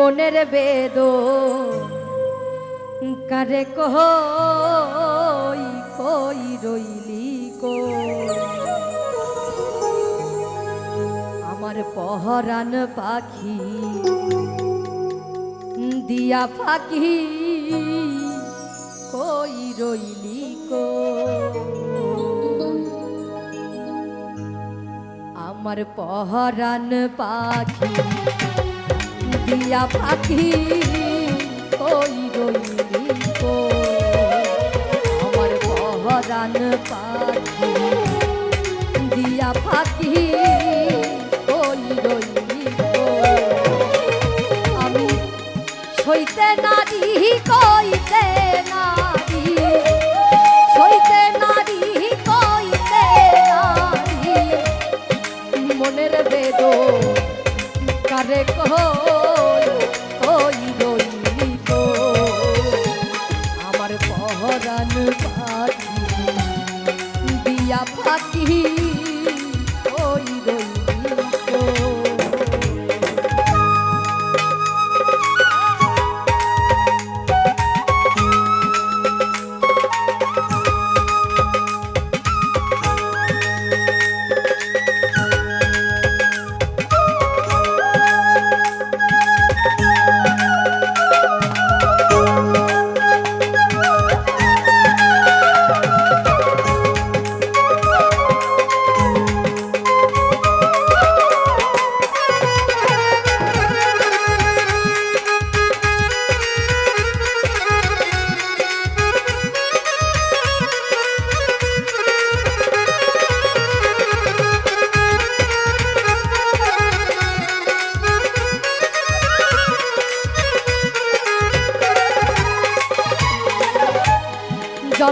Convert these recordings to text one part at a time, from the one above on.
মনের বেদ। কারে কই কই রইলি কো? আমার পহরান পাখি, দিয়া পাখি, কই রইলি কো? আমার পহরান পাখি দিয়া পাখি কই রইলি আমার পহরান পাখি, দিয়া পাখি কই রইলি আমি সইতে নারী, কইতে নারী কই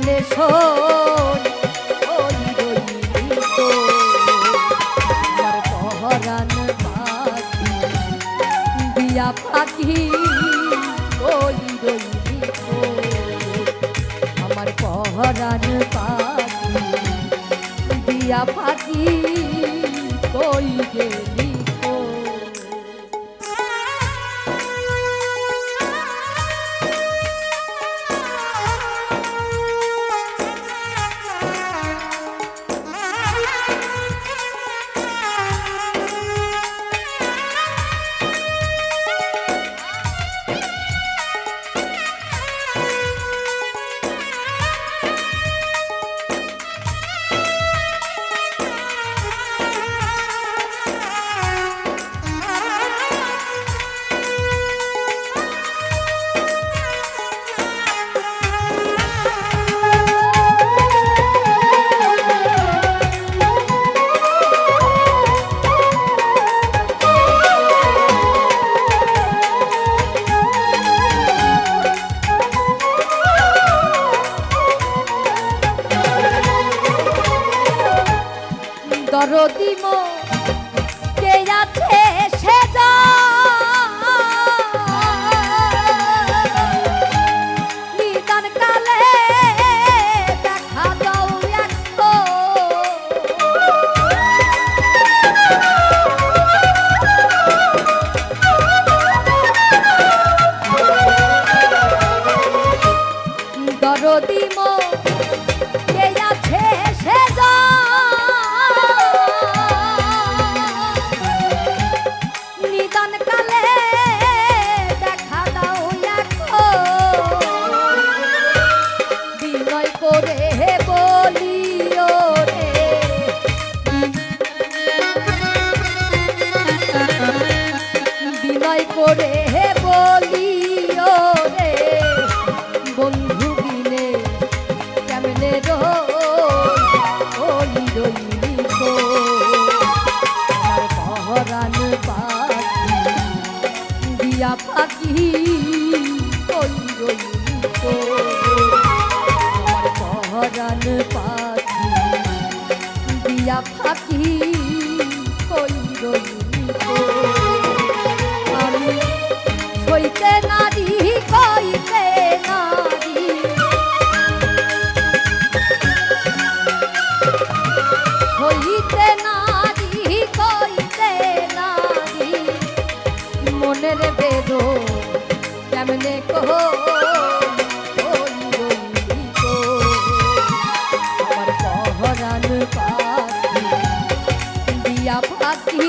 কেমনে শোন, ওই রইলি তো আমার পহরান পাখি, দিয়া পাখি, ওই রইলি তো আমার পহরান পাখি, দিয়া পাখি দরদিম তোমায় করে হে বলিও রে। বন্ধু বিনে কেমনে রই রইলি আমার পহরান পাখি, দিয়া পাখি কই রইলি আমার পহরান পাখি, দিয়া পাখি কই রইলি সইতে নারী, কইতে নারী। হইতে নারী, কইতে নারী। মনের বেদো কেমনে কহ আমার পহরান পাখি, দিয়া পাখি